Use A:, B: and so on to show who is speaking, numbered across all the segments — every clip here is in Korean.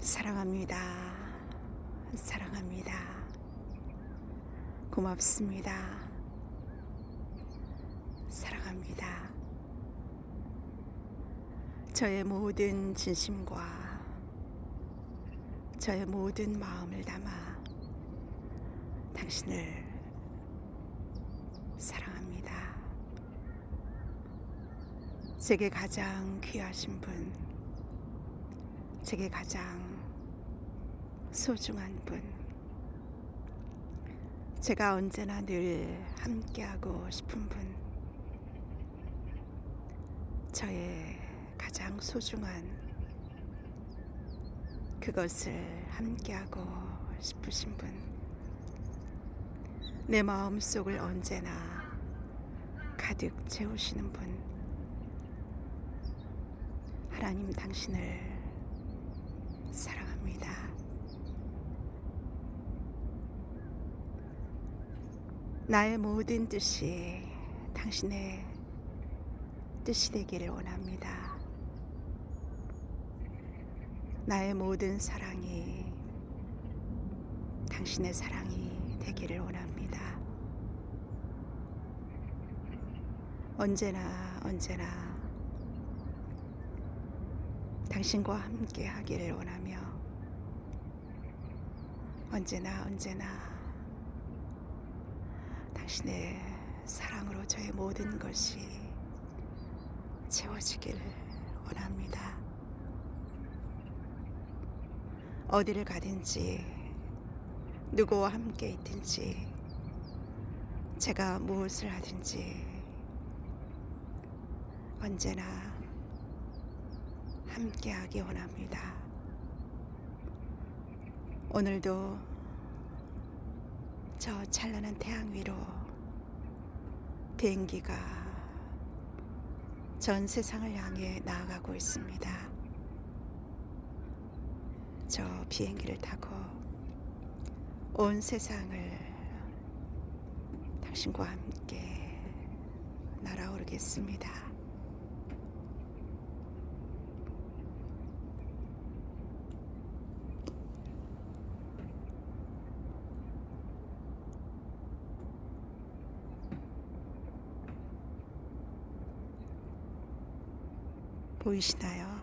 A: 사랑합니다. 사랑합니다. 고맙습니다. 사랑합니다. 저의 모든 진심과 저의 모든 마음을 담아 당신을 사랑합니다. 제게 가장 귀하신 분, 제게 가장 소중한 분, 제가 언제나 늘 함께하고 싶은 분, 저의 가장 소중한 그것을 함께하고 싶으신 분, 내 마음 속을 언제나 가득 채우시는 분, 하나님 당신을 사랑합니다. 나의 모든 뜻이 당신의 뜻이 되기를 원합니다. 나의 모든 사랑이 당신의 사랑이 되기를 원합니다. 언제나 언제나 당신과 함께 하기를 원하며 언제나 언제나 당신의 사랑으로 저의 모든 것이 채워지기를 원합니다. 어디를 가든지 누구와 함께 있든지 제가 무엇을 하든지 언제나 함께하기 원합니다. 오늘도 저 찬란한 태양 위로 비행기가 전 세상을 향해 나아가고 있습니다. 저 비행기를 타고 온 세상을 당신과 함께 날아오르겠습니다. 보이시나요?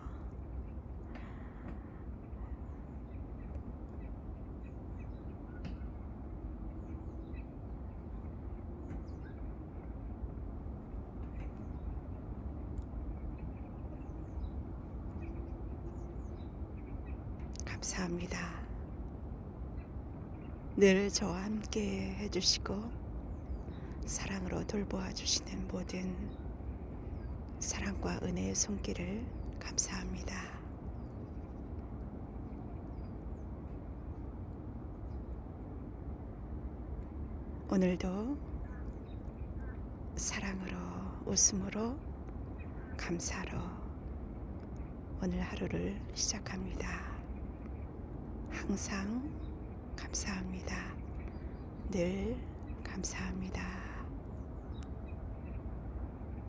A: 감사합니다. 늘 저와 함께 해주시고 사랑으로 돌보아 주시는 모든 사랑과 은혜의 손길을 감사합니다. 오늘도 사랑으로 웃음으로 감사로 오늘 하루를 시작합니다. 항상 감사합니다. 늘 감사합니다.